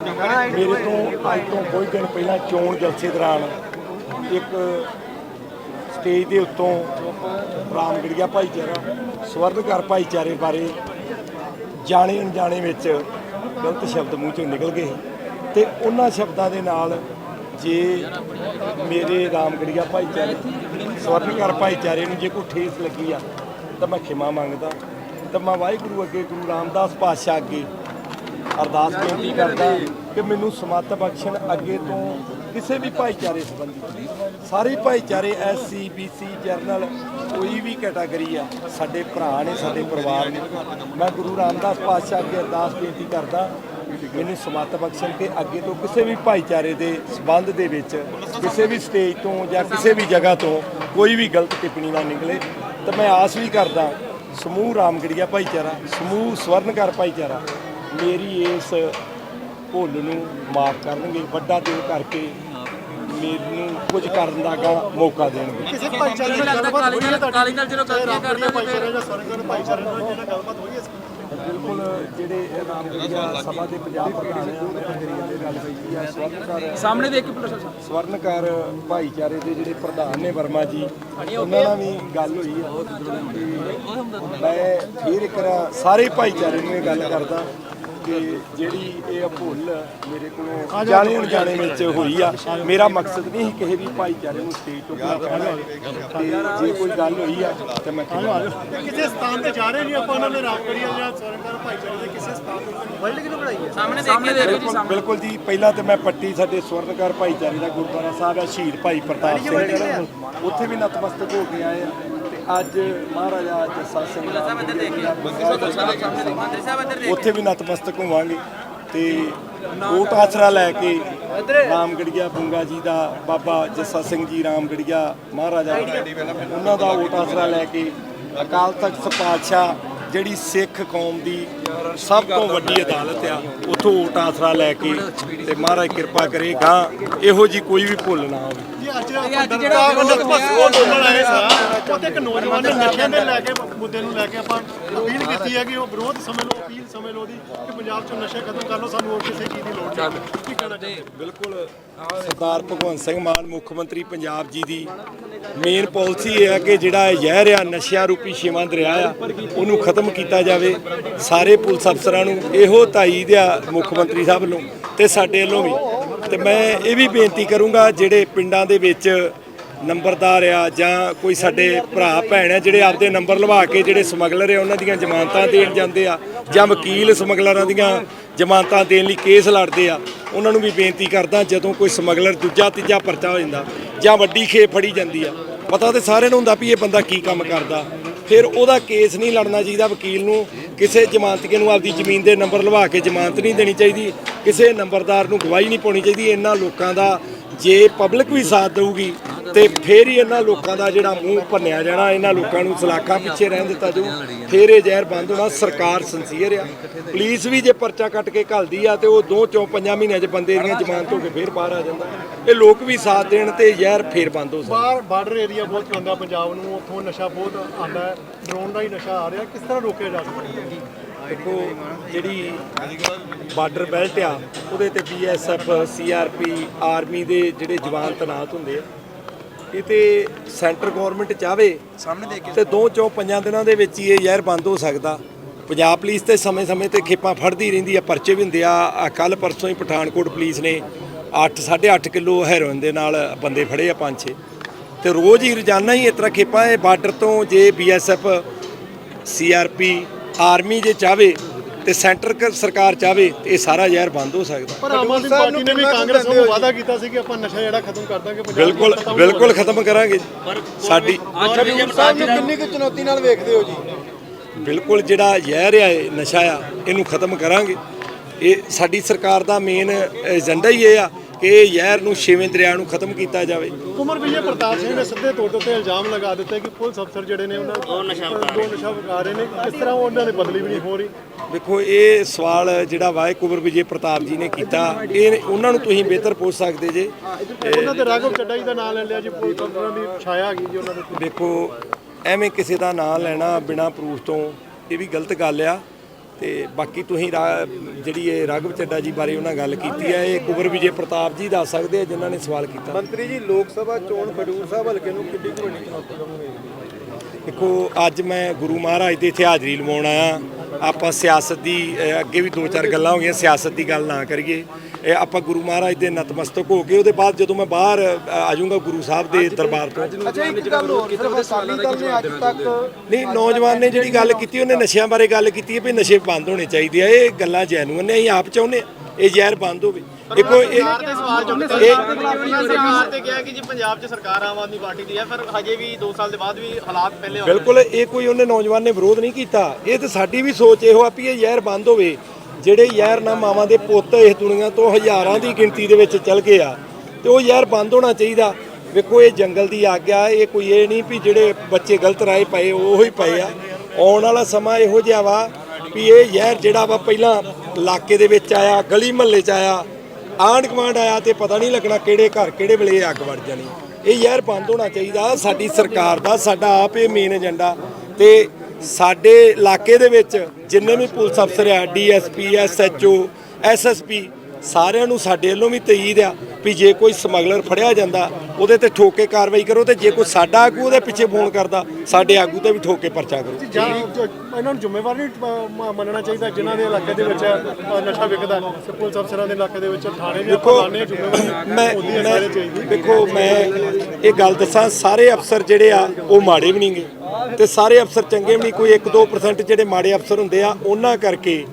ਮੇਰੇ ਤੋਂ ਅੱਜ ਤੋਂ ਕੋਈ ਦਿਨ ਪਹਿਲਾਂ ਚੋਣ ਜਲਸੇ ਦੌਰਾਨ ਇੱਕ ਸਟੇਜ ਦੇ ਉੱਤੋਂ ਰਾਮਗੜੀਆ ਭਾਈਚਾਰਾ ਸਵਰਨਕਾਰ ਭਾਈਚਾਰੇ ਬਾਰੇ ਜਾਣੇ ਅਣਜਾਣੇ ਵਿੱਚ ਗਲਤ ਸ਼ਬਦ ਮੂੰਹ ਚੋਂ ਨਿਕਲ ਗਏ ਤੇ ਉਹਨਾਂ ਸ਼ਬਦਾਂ ਦੇ ਨਾਲ ਜੇ ਮੇਰੇ ਰਾਮਗੜੀਆ ਭਾਈਚਾਰੇ ਸਵਰਨਕਾਰ ਭਾਈਚਾਰੇ ਨੂੰ ਜੇ ਕੋਈ ਠੇਸ ਲੱਗੀ ਆ, ਤਾਂ ਮੈਂ ਖਿਮਾ ਮੰਗਦਾ, ਤਾਂ ਮੈਂ ਵਾਹਿਗੁਰੂ ਅੱਗੇ, ਗੁਰੂ ਰਾਮਦਾਸ ਪਾਤਸ਼ਾਹ ਅੱਗੇ ਅਰਦਾਸ ਬੇਨਤੀ ਕਰਦਾ ਕਿ ਮੈਨੂੰ ਸਮੱਤ ਬਖਸ਼ਣ ਅੱਗੇ ਤੋਂ ਕਿਸੇ ਵੀ ਭਾਈਚਾਰੇ ਸੰਬੰਧੀ। ਸਾਰੇ ਭਾਈਚਾਰੇ ਐਸਸੀ ਬੀਸੀ ਜਰਨਲ ਕੋਈ ਵੀ ਕੈਟਾਗਰੀ ਆ, ਸਾਡੇ ਭਰਾ ਨੇ, ਸਾਡੇ ਪਰਿਵਾਰ ਨੇ। ਮੈਂ ਗੁਰੂ ਰਾਮਦਾਸ ਪਾਤਸ਼ਾਹ ਅੱਗੇ ਅਰਦਾਸ ਬੇਨਤੀ ਕਰਦਾ, ਮੈਨੂੰ ਸਮੱਤ ਬਖਸ਼ਣ ਕਿ ਅੱਗੇ ਤੋਂ ਕਿਸੇ ਵੀ ਭਾਈਚਾਰੇ ਦੇ ਸਬੰਧ ਦੇ ਵਿੱਚ, ਕਿਸੇ ਵੀ ਸਟੇਜ ਤੋਂ ਜਾਂ ਕਿਸੇ ਵੀ ਜਗ੍ਹਾ ਤੋਂ ਕੋਈ ਵੀ ਗਲਤ ਟਿੱਪਣੀ ਨਾ ਨਿਕਲੇ। ਤਾਂ ਮੈਂ ਆਸ ਵੀ ਕਰਦਾ, ਸਮੂਹ ਰਾਮਗੜੀਆ ਭਾਈਚਾਰਾ, ਸਮੂਹ ਸਵਰਨਕਾਰ ਭਾਈਚਾਰਾ ਮੇਰੀ ਇਸ ਭੁੱਲ ਨੂੰ ਮਾਫ ਕਰਨਗੇ ਵੱਡਾ ਦਿਲ ਕਰਕੇ ਮੈਨੂੰ ਕੁਝ ਕਰਨ ਦਾ ਗਾ ਮੌਕਾ ਦੇਣਗੇ। ਕਿਸੇ ਭਾਈਚਾਰੇ ਨਾਲ ਗੱਲਬਾਤ ਹੋਈ ਹੈ ਤੁਹਾਡੀ? ਕਾਲੀ ਨਾਲ ਜਦੋਂ ਗੱਲ ਕਰਦੇ ਭਾਈਚਾਰੇ ਜਾਂ ਸਰਕਾਰ ਭਾਈਚਾਰੇ ਨਾਲ ਜਿਹੜਾ ਗੱਲਬਾਤ ਹੋਈ ਹੈ ਬਿਲਕੁਲ ਜਿਹੜੇ ਰਾਮਗੜੀਆ ਸਭਾ ਦੇ ਪੰਜਾਬ ਪ੍ਰਧਾਨ ਆ ਉਹਨਾਂ ਦੇ ਗੱਲ ਹੋਈ ਆ ਸਵਰਨਕਾਰ ਸਾਹਮਣੇ ਦੇਖ ਕੇ ਪੁਲਿਸ ਸਵਰਨਕਾਰ ਭਾਈਚਾਰੇ ਦੇ ਜਿਹੜੇ ਪ੍ਰਧਾਨ ਨੇ ਵਰਮਾ ਜੀ ਉਹਨਾਂ ਨਾਲ ਵੀ ਗੱਲ ਹੋਈ ਆ। ਤੇ ਮੈਂ ਫਿਰ ਇੱਕ ਵਾਰ ਸਾਰੇ ਭਾਈਚਾਰੇ ਨੂੰ ਇਹ ਗੱਲ ਕਰਦਾ ਕਿ ਜਿਹੜੀ ਇਹ ਭੁੱਲ ਮੇਰੇ ਕੋਲੋਂ ਜਾਣੇ ਅਣਜਾਣੇ ਵਿੱਚ ਹੋਈ ਆ ਮੇਰਾ ਮਕਸਦ ਨਹੀਂ ਸੀ ਕਿਸੇ ਵੀ ਭਾਈਚਾਰੇ ਨੂੰ ਸਟੇਜ ਤੋਂ ਬੁਲਾ ਕਹਿਣਾ ਤੇ ਜੇ ਕੋਈ ਗੱਲ ਹੋਈ ਆ ਤੇ ਮੈਂ ਕਿਸੇ ਸਥਾਨ ਤੇ ਜਾ ਰਹੇ ਨਹੀਂ ਆਪਾਂ ਉਹਨਾਂ ਨੇ ਰਾਮਗੜੀਆ ਜਾਂ ਸਰਕਾਰ ਭਾਈਚਾਰੇ ਦੇ ਕਿਸੇ ਸਥਾਨ ਤੇ ਵਰਲਡ ਕਿਨੂੰ ਬਣਾਈ ਹੈ? ਸਾਹਮਣੇ ਦੇਖ ਕੇ ਦੇਖੋ ਜੀ ਬਿਲਕੁਲ ਬਿਲਕੁਲ ਜੀ ਪਹਿਲਾਂ ਤੇ ਮੈਂ ਪੱਟੀ ਸਾਡੇ ਸਵਰਨਕਾਰ ਭਾਈਚਾਰੇ ਦਾ ਗੁਰਦੁਆਰਾ ਸਾਹਿਬ ਹੈ ਸ਼ਹੀਦ ਭਾਈ ਪ੍ਰਤਾਪ ਸਿੰਘ। ਉੱਥੇ ਵੀ ਨਤਮਸਤਕ ਹੋ ਕੇ ਆਏ ਆ। ਤੇ ਅੱਜ ਮਹਾਰਾਜਾ ਜੱਸਾ ਸਿੰਘ ਉੱਥੇ ਵੀ ਨਤਮਸਤਕ ਹੋਵਾਂਗੇ ਤੇ ਓਟ ਆਸਰਾ ਲੈ ਕੇ ਰਾਮਗੜੀਆ ਬੁੰਗਾ ਜੀ ਦਾ ਬਾਬਾ ਜੱਸਾ ਸਿੰਘ ਜੀ ਰਾਮਗੜੀਆ ਮਹਾਰਾਜਾ ਉਹਨਾਂ ਦਾ ਓਟ ਆਸਰਾ ਲੈ ਕੇ ਅਕਾਲ ਤਖਤ ਪਾਤਸ਼ਾਹ ਜਿਹੜੀ ਸਿੱਖ ਕੌਮ ਦੀ ਸਭ ਤੋਂ ਵੱਡੀ ਅਦਾਲਤ ਆ ਉਥੋਂ ਓਟ ਆਸਰਾ ਲੈ ਕੇ ਤੇ ਮਹਾਰਾਜ ਕਿਰਪਾ ਕਰੇ ਗਾਂ ਇਹੋ ਜੀ ਕੋਈ ਵੀ ਭੁੱਲ ਨਾ ਹੋਵੇ। ਜੀ ਅੱਜ ਆਪਾਂ ਜਿਹੜਾ ਨਤਮਸਤਕ ਅੰਦੋਲਨ ਆਏ ਸਾਂ ਉੱਥੇ ਇੱਕ ਨੌਜਵਾਨ ਨੇ ਨਸ਼ਿਆਂ ਦੇ ਲੈ ਕੇ ਮੁੱਦੇ ਨੂੰ ਲੈ ਕੇ ਆਪਾਂ ਅਪੀਲ ਕੀਤੀ ਹੈ ਕਿ ਉਹ ਵਿਰੋਧ ਸਮਝ ਲਓ ਅਪੀਲ ਸਮਝ ਲਓ ਦੀ ਕਿ ਪੰਜਾਬ ਚੋਂ ਨਸ਼ੇ ਖਤਮ ਕਰ ਲਓ ਸਾਨੂੰ ਹੋਰ ਕਿਸੇ ਚੀਜ਼ ਦੀ ਲੋੜ ਨਹੀਂ। ਕੀ ਕਹਿਣਾ ਚਾਹੁੰਦੇ? ਬਿਲਕੁਲ ਸਰਦਾਰ ਭਗਵੰਤ ਸਿੰਘ ਮਾਨ ਮੁੱਖ ਮੰਤਰੀ ਪੰਜਾਬ ਜੀ ਦੀ ਮੇਨ ਪਾਲਿਸੀ ਇਹ ਹੈ ਕਿ ਜਿਹੜਾ ਇਹ ਜ਼ਹਿਰ ਆ ਨਸ਼ਿਆਂ ਰੂਪੀ ਛੇਵਾਂ ਦਰਿਆ ਆ ਉਹਨੂੰ ਖਤਮ ਕੀਤਾ ਜਾਵੇ। ਸਾਰੇ ਪੁਲਿਸ ਅਫਸਰਾਂ ਨੂੰ ਇਹੋ ਤਾਈਦ ਆ ਮੁੱਖ ਮੰਤਰੀ ਸਾਹਿਬ ਵੱਲੋਂ ਤੇ ਸਾਡੇ ਵੱਲੋਂ ਵੀ। ਤੇ ਮੈਂ ਇਹ ਵੀ ਬੇਨਤੀ ਕਰੂੰਗਾ ਜਿਹੜੇ ਪਿੰਡਾਂ ਦੇ ਵਿੱਚ ਨੰਬਰਦਾਰ ਆ ਜਾਂ ਕੋਈ ਸਾਡੇ ਭਰਾ, ਭੈਣ ਆ, ਜਿਹੜੇ ਆਪਦੇ ਨੰਬਰ ਲਵਾ ਕੇ ਜਿਹੜੇ ਸਮਗਲਰ ਆ, ਉਹਨਾਂ ਦੀਆਂ ਜ਼ਮਾਨਤਾਂ ਦੇਣ ਜਾਂਦੇ ਆ ਜਾਂ ਵਕੀਲ ਸਮਗਲਰਾਂ ਦੀਆਂ ਜ਼ਮਾਨਤਾਂ ਦੇਣ ਲਈ ਕੇਸ ਲੜਦੇ ਆ, ਉਹਨਾਂ ਨੂੰ ਵੀ ਬੇਨਤੀ ਕਰਦਾ ਜਦੋਂ ਕੋਈ ਸਮਗਲਰ ਦੂਜਾ, ਤੀਜਾ ਪਰਚਾ ਹੋ ਜਾਂਦਾ ਜਾਂ ਵੱਡੀ ਖੇਪ ਫੜੀ ਜਾਂਦੀ ਆ, ਪਤਾ ਤੇ ਸਾਰਿਆਂ ਨੂੰ ਹੁੰਦਾ ਵੀ ਇਹ ਬੰਦਾ ਕੀ ਕੰਮ ਕਰਦਾ, ਫਿਰ ਉਹਦਾ ਕੇਸ ਨਹੀਂ ਲੜਨਾ ਚਾਹੀਦਾ ਵਕੀਲ ਨੂੰ ਕਿਸੇ ਜ਼ਮਾਨਤੀਏ ਨੂੰ ਆਪਦੀ ਜ਼ਮੀਨ ਦੇ ਨੰਬਰ ਲਵਾ ਕੇ ਜ਼ਮਾਨਤ ਨਹੀਂ ਦੇਣੀ ਚਾਹੀਦੀ, ਕਿਸੇ ਨੰਬਰਦਾਰ ਨੂੰ ਗਵਾਹੀ ਨਹੀਂ ਪਾਉਣੀ ਚਾਹੀਦੀ, ਇਹਨਾਂ ਲੋਕਾਂ ਦਾ ਜੇ ਪਬਲਿਕ ਵੀ ਸਾਥ ਦੇਊਗੀ ਤੇ ਫੇਰ ਹੀ ਇਹਨਾਂ ਲੋਕਾਂ ਦਾ ਜਿਹੜਾ ਮੂੰਹ ਭੰਨਿਆ ਜਾਣਾ ਇਹਨਾਂ ਲੋਕਾਂ ਨੂੰ ਸਲਾਖਾਂ ਪਿੱਛੇ ਰਹਿਣ ਦਿੱਤਾ ਜਾਊ ਫੇਰ ਇਹ ਜ਼ਹਿਰ ਬੰਦ ਹੋਣਾ ਸਰਕਾਰ ਸੰਸੀਅਰ ਆ। ਪੁਲਿਸ ਵੀ ਜੇ ਪਰਚਾ ਕੱਟ ਕੇ ਘਲਦੀ ਆ ਤੇ ਉਹ ਦੋ ਚੋਂ ਪੰਜਾਂ ਮਹੀਨਿਆਂ 'ਚ ਬੰਦੇ ਦੀਆਂ ਜ਼ਮਾਨਤ ਹੋ ਕੇ ਫੇਰ ਬਾਹਰ ਆ ਜਾਂਦਾ। ਇਹ ਲੋਕ ਵੀ ਸਾਥ ਦੇਣ ਤੇ ਜ਼ਹਿਰ ਫੇਰ ਬੰਦ ਹੋ ਸਕਦਾ। ਬਾਹਰ ਬਾਰਡਰ ਏਰੀਆ ਬਹੁਤ ਪੈਂਦਾ ਪੰਜਾਬ ਨੂੰ ਉੱਥੋਂ ਨਸ਼ਾ ਬਹੁਤ ਆਉਂਦਾ ਹੈ ਡਰੋਨ ਦਾ ਹੀ ਨਸ਼ਾ ਆ ਰਿਹਾ। ਕਿਸ ਤਰ੍ਹਾਂ ਰੋਕਿਆ ਜਾ ਸਕਦਾ? ਹੈ ਦੇਖੋ ਜਿਹੜੀ ਬਾਰਡਰ ਬੈਲਟ ਆ ਉਹਦੇ ਤੇ ਬੀਐਸਐਫ ਸੀਆਰਪੀ ਆਰਮੀ ਦੇ ਜਿਹੜੇ ਜਵਾਨ ਤੈਨਾਤ ਹੁੰਦੇ ਆ ਇਹ ਤੇ ਸੈਂਟਰ ਗਵਰਨਮੈਂਟ ਚਾਵੇ ਸਾਹਮਣੇ ਦੇਖ ਕੇ ਤੇ ਦੋ ਚੋਂ ਪੰਜਾਂ ਦਿਨਾਂ ਦੇ ਵਿੱਚ ਹੀ ਇਹ ਜ਼ਹਿਰ ਬੰਦ ਹੋ ਸਕਦਾ। ਪੰਜਾਬ ਪੁਲਿਸ ਤੇ ਸਮੇਂ-ਸਮੇਂ ਤੇ ਖੇਪਾਂ ਫੜਦੀ ਰਹਿੰਦੀ ਆ ਪਰਚੇ ਵੀ ਹੁੰਦੇ ਆ। ਕੱਲ ਪਰਸੋਂ ਹੀ ਪਠਾਨਕੋਟ ਪੁਲਿਸ ਨੇ 8 8.5 ਕਿਲੋ ਹੈਰੋਇਨ ਦੇ ਨਾਲ ਬੰਦੇ ਫੜੇ ਆ ਪੰਜ ਛੇ। ਤੇ ਰੋਜ਼ ਹੀ ਰੋਜ਼ਾਨਾ ਹੀ ਇਸ ਤਰ੍ਹਾਂ ਖੇਪਾਂ ਇਹ ਬਾਰਡਰ ਤੋਂ ਜੇ ਬੀਐਸਐਫ ਸੀਆਰਪੀ ਆਰਮੀ ਜੇ ਚਾਵੇ ਤੇ ਸੈਂਟਰ ਕ- ਸਰਕਾਰ ਚਾਵੇ ਤੇ ਇਹ ਸਾਰਾ ਜ਼ਹਿਰ ਬੰਦ ਹੋ ਸਕਦਾ। ਪਰ ਆਮ ਆਦਮੀ ਪਾਰਟੀ ਨੇ ਵੀ ਕਾਂਗਰਸ ਨੂੰ ਵਾਅਦਾ ਕੀਤਾ ਸੀ ਕਿ ਆਪਾਂ ਨਸ਼ਾ ਜਿਹੜਾ ਖਤਮ ਕਰ ਦਾਂਗੇ ਪੰਜਾਬ ਬਿਲਕੁਲ ਬਿਲਕੁਲ ਖਤਮ ਕਰਾਂਗੇ। ਸਾਡੀ ਸਾਹਿਬ ਨੂੰ ਕਿੰਨੀ ਕੁ ਚੁਣੌਤੀ ਨਾਲ ਵੇਖਦੇ ਹੋ ਜੀ? ਬਿਲਕੁਲ ਜਿਹੜਾ ਜ਼ਹਿਰ ਆ ਇਹ ਨਸ਼ਾ ਆ ਇਹਨੂੰ ਖਤਮ ਕਰਾਂਗੇ। ਇਹ ਸਾਡੀ ਸਰਕਾਰ ਦਾ ਮੇਨ ਏਜੰਡਾ ਹੀ ਇਹ ਆ ਕਿ ਜ਼ਹਿਰ ਨੂੰ ਛੇਵੇਂ ਦਰਿਆ ਨੂੰ ਖਤਮ ਕੀਤਾ ਜਾਵੇ। ਕੁਮਰ ਵਿਜੇ ਪ੍ਰਤਾਪ ਸਿੰਘ ਨੇ ਸਿੱਧੇ ਤੌਰ ਤੇ ਇਲਜ਼ਾਮ ਲਗਾ ਦਿੱਤੇ ਕਿ ਪੁਲਿਸ ਅਫਸਰ ਜਿਹੜੇ ਨੇ ਉਹਨਾਂ ਦੋ ਨਸ਼ਾ ਵਿਕਾ ਰਹੇ ਨੇ। ਕਿਸ ਤਰ੍ਹਾਂ ਉਹਨਾਂ ਨੇ ਬਦਲੀ ਵੀ ਨਹੀਂ ਹੋ ਰਹੀ? ਦੇਖੋ ਇਹ ਸਵਾਲ ਜਿਹੜਾ ਵਾਏ ਕੁਬਰ ਵਿਜੇ ਪ੍ਰਤਾਪ ਜੀ ਨੇ ਕੀਤਾ। ਇਹ ਉਹਨਾਂ ਨੂੰ ਤੁਸੀਂ ਬਿਹਤਰ ਪੁੱਛ ਸਕਦੇ ਜੇ। ਉਹਨਾਂ ਤੇ ਰਾਘਵ ਚੱਡਾ ਜੀ ਦਾ ਨਾਮ ਲੈ ਲਿਆ ਜੀ ਪੁਲਿਸ ਅਫਸਰਾਂ ਦੀ ਛਾਇਆ ਆ ਗਈ ਜੀ ਉਹਨਾਂ ਦੇ। ਦੇਖੋ ਐਵੇਂ ਕਿਸੇ ਦਾ ਨਾਂ ਲੈਣਾ ਬਿਨਾ ਪ੍ਰੂਫ ਤੋਂ ਇਹ ਵੀ ਗਲਤ ਗੱਲ ਆ। ਤੇ ਬਾਕੀ ਤੁਸੀਂ ਜਿਹੜੀ ਇਹ ਰਾਘਵ ਚੱਡਾ ਜੀ ਬਾਰੇ ਉਹਨਾਂ ਗੱਲ ਕੀਤੀ ਹੈ ਇਹ ਕੁਬਰ ਵਿਜੇ ਪ੍ਰਤਾਪ ਜੀ ਦੱਸ ਸਕਦੇ ਆ ਜਿਨ੍ਹਾਂ ਨੇ ਸਵਾਲ ਕੀਤਾ। ਮੰਤਰੀ ਜੀ ਲੋਕ ਸਭਾ ਚੋਣ ਖਡੂਰ ਸਾਹਿਬ ਹਲਕੇ ਨੂੰ ਕਿੰਨੀ ਕੁ ਵੱਡੀ ਚੁਣੌਤੀ ਦੇਖੋ ਅੱਜ ਮੈਂ ਗੁਰੂ ਮਹਾਰਾਜ ਦੇ ਇੱਥੇ ਹਾਜ਼ਰੀ ਲਵਾਉਣ ਆਇਆ। ਆਪਾਂ ਸਿਆਸਤ ਦੀ ਅੱਗੇ ਵੀ ਦੋ ਚਾਰ ਗੱਲਾਂ ਹੋ ਗਈਆਂ ਸਿਆਸਤ ਦੀ ਗੱਲ ਨਾ ਕਰੀਏ। ਇਹ ਆਪਾਂ ਗੁਰੂ ਮਹਾਰਾਜ ਦੇ ਨਤਮਸਤਕ ਹੋ ਕੇ ਉਹਦੇ ਬਾਅਦ ਜਦੋਂ ਮੈਂ ਬਾਹਰ ਆ ਜਾਊਂਗਾ ਗੁਰੂ ਸਾਹਿਬ ਦੇ ਦਰਬਾਰ ਤੋਂ। ਅੱਛਾ ਇੱਕ ਗੱਲ ਹੋਰ ਸਿਰਫ ਅਕਾਲੀ ਦਲ ਨੇ ਅੱਜ ਤੱਕ ਨਹੀਂ ਨੌਜਵਾਨ ਨੇ ਜਿਹੜੀ ਗੱਲ ਕੀਤੀ ਉਹਨੇ ਨਸ਼ਿਆਂ ਬਾਰੇ ਗੱਲ ਕੀਤੀ ਹੈ ਵੀ ਨਸ਼ੇ ਬੰਦ ਹੋਣੇ ਚਾਹੀਦੇ ਆ ਇਹ ਗੱਲਾਂ ਜੈਨੂਨ ਨੇ ਅਸੀਂ ਆਪ ਚਾਹੁੰਦੇ ਆ ਇਹ ਜ਼ਹਿਰ ਬੰਦ ਹੋਵੇ। ਦੇਖੋ ਇਹ ਸਵਾਲ ਚੁੱਕਦੇ ਇਹ- ਸਰਕਾਰ ਤੇ ਕਿਹਾ ਕਿ ਜੀ ਪੰਜਾਬ 'ਚ ਸਰਕਾਰ ਆਮ ਆਦਮੀ ਪਾਰਟੀ ਦੀ ਹੈ ਪਰ ਹਜੇ ਵੀ 2 ਸਾਲ ਦੇ ਬਾਅਦ ਵੀ ਹਾਲਾਤ ਪਹਿਲੇ ਵਾਲੇ ਬਿਲਕੁਲ ਇਹ ਕੋਈ ਉਹਨੇ ਨੌਜਵਾਨ ਨੇ ਵਿਰੋਧ ਨਹੀਂ ਕੀਤਾ। ਇਹ ਤੇ ਸਾਡੀ ਵੀ ਸੋਚ ਇਹੋ ਆ ਵੀ ਇਹ ਜ਼ਹਿਰ ਬੰਦ ਹੋਵੇ। ਜਿਹੜੇ ਜ਼ਹਿਰ ਨਾ ਮਾਵਾਂ ਦੇ ਪੁੱਤ ਇਸ ਦੁਨੀਆ ਤੋਂ ਹਜ਼ਾਰਾਂ ਦੀ ਗਿਣਤੀ ਦੇ ਵਿੱਚ ਚਲ ਗਏ ਆ, ਤੇ ਉਹ ਜ਼ਹਿਰ ਬੰਦ ਹੋਣਾ ਚਾਹੀਦਾ। ਵੇਖੋ, ਇਹ ਜੰਗਲ ਦੀ ਆਗਿਆ, ਇਹ ਕੋਈ ਇਹ ਨਹੀਂ ਵੀ ਜਿਹੜੇ ਬੱਚੇ ਗਲਤ ਰਾਏ ਪਏ, ਉਹ ਹੀ ਪਏ ਆ। ਆਉਣ ਵਾਲਾ ਸਮਾਂ ਇਹੋ ਜਿਹਾ ਵਾ ਵੀ ਇਹ ਜ਼ਹਿਰ ਜਿਹੜਾ ਵਾ ਪਹਿਲਾਂ ਇਲਾਕੇ ਦੇ ਵਿੱਚ ਆਇਆ, ਗਲੀ ਮਹੱਲੇ 'ਚ ਆਇਆ, ਆਂਢ ਗੁਆਂਢ ਆਇਆ ਤੇ ਪਤਾ ਨਹੀਂ ਲੱਗਣਾ ਕਿਹੜੇ ਘਰ, ਕਿਹੜੇ ਵੇਲੇ ਇਹ ਅੱਗ ਵੜ ਜਾਣੀ। ਇਹ ਯਾਰ ਬੰਦ ਹੋਣਾ ਚਾਹੀਦਾ, ਸਾਡੀ ਸਰਕਾਰ ਦਾ, ਸਾਡਾ ਆਪ ਇਹ ਮੇਨ ਏਜੰਡਾ ਤੇ ਸਾਡੇ ਇਲਾਕੇ ਦੇ ਵਿੱਚ ਜਿੰਨੇ ਵੀ ਪੁਲਿਸ ਅਫਸਰ ਆ ਡੀਐਸਪੀ ਐਸਐਚਓ ਐਸਐਸਪੀ ਸਾਰਿਆਂ ਨੂੰ ਸਾਡੇ ਵੱਲੋਂ ਵੀ ਤਈਦ ਆ ਵੀ ਜੇ ਕੋਈ ਸਮਗਲਰ ਫੜਿਆ ਜਾਂਦਾ ਉਹਦੇ ਤੇ ਠੋਕ ਕਾਰਵਾਈ ਕਰੋ ਤੇ ਜੇ ਕੋਈ ਸਾਡਾ ਆਗੂ ਉਹਦੇ ਪਿੱਛੇ ਫੋਨ ਕਰਦਾ ਸਾਡੇ ਆਗੂ ਤੇ ਵੀ ਠੋਕ ਪਰਚਾ ਕਰੋ। ਜਾਂ ਇਹਨਾਂ ਨੂੰ ਜ਼ਿੰਮੇਵਾਰ ਨਹੀਂ ਮੰਨਣਾ ਚਾਹੀਦਾ ਜਿਨ੍ਹਾਂ ਦੇ ਇਲਾਕੇ ਦੇ ਵਿੱਚ ਨਸ਼ਾ ਵਿਕਦਾ ਤੇ ਪੁਲਿਸ ਅਫਸਰਾਂ ਦੇ ਇਲਾਕੇ ਦੇ ਵਿੱਚ ਥਾਣੇ ਲਾਣੇ ਜ਼ਿੰਮੇਵਾਰੀ ਮੈਂ ਦੇਖੋ ਮੈਂ ਇਹ ਗੱਲ ਦੱਸਾਂ ਸਾਰੇ ਅਫਸਰ ਜਿਹੜੇ ਆ ਉਹ ਮਾੜੇ ਵੀ ਨਹੀਂਗੇ ਤੇ ਸਾਰੇ ਅਫਸਰ ਚੰਗੇ ਵੀ ਨਹੀਂ ਕੋਈ 1-2% ਜਿਹੜੇ ਮਾੜੇ ਅਫਸਰ ਹੁੰਦੇ ਆ, ਉਹਨਾਂ ਕਰਕੇ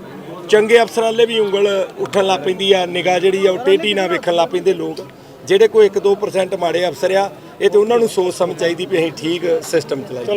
ਚੰਗੇ ਅਫਸਰਾਂ ਲਈ ਵੀ ਉਂਗਲ ਉੱਠਣ ਲੱਗ ਪੈਂਦੀ ਆ, ਨਿਗਾਹ ਜਿਹੜੀ ਆ ਉਹ ਟੇਢੀ ਨਾ ਵੇਖਣ ਲੱਗ ਪੈਂਦੇ ਲੋਕ। ਜਿਹੜੇ ਕੋਈ 1-2% ਮਾੜੇ ਅਫਸਰ ਆ, ਇਹ ਤੇ ਉਹਨਾਂ ਨੂੰ ਸੋਚ ਸਮਝ ਚਾਹੀਦੀ ਵੀ ਅਸੀਂ ਠੀਕ ਸਿਸਟਮ ਚਲਾਈਏ।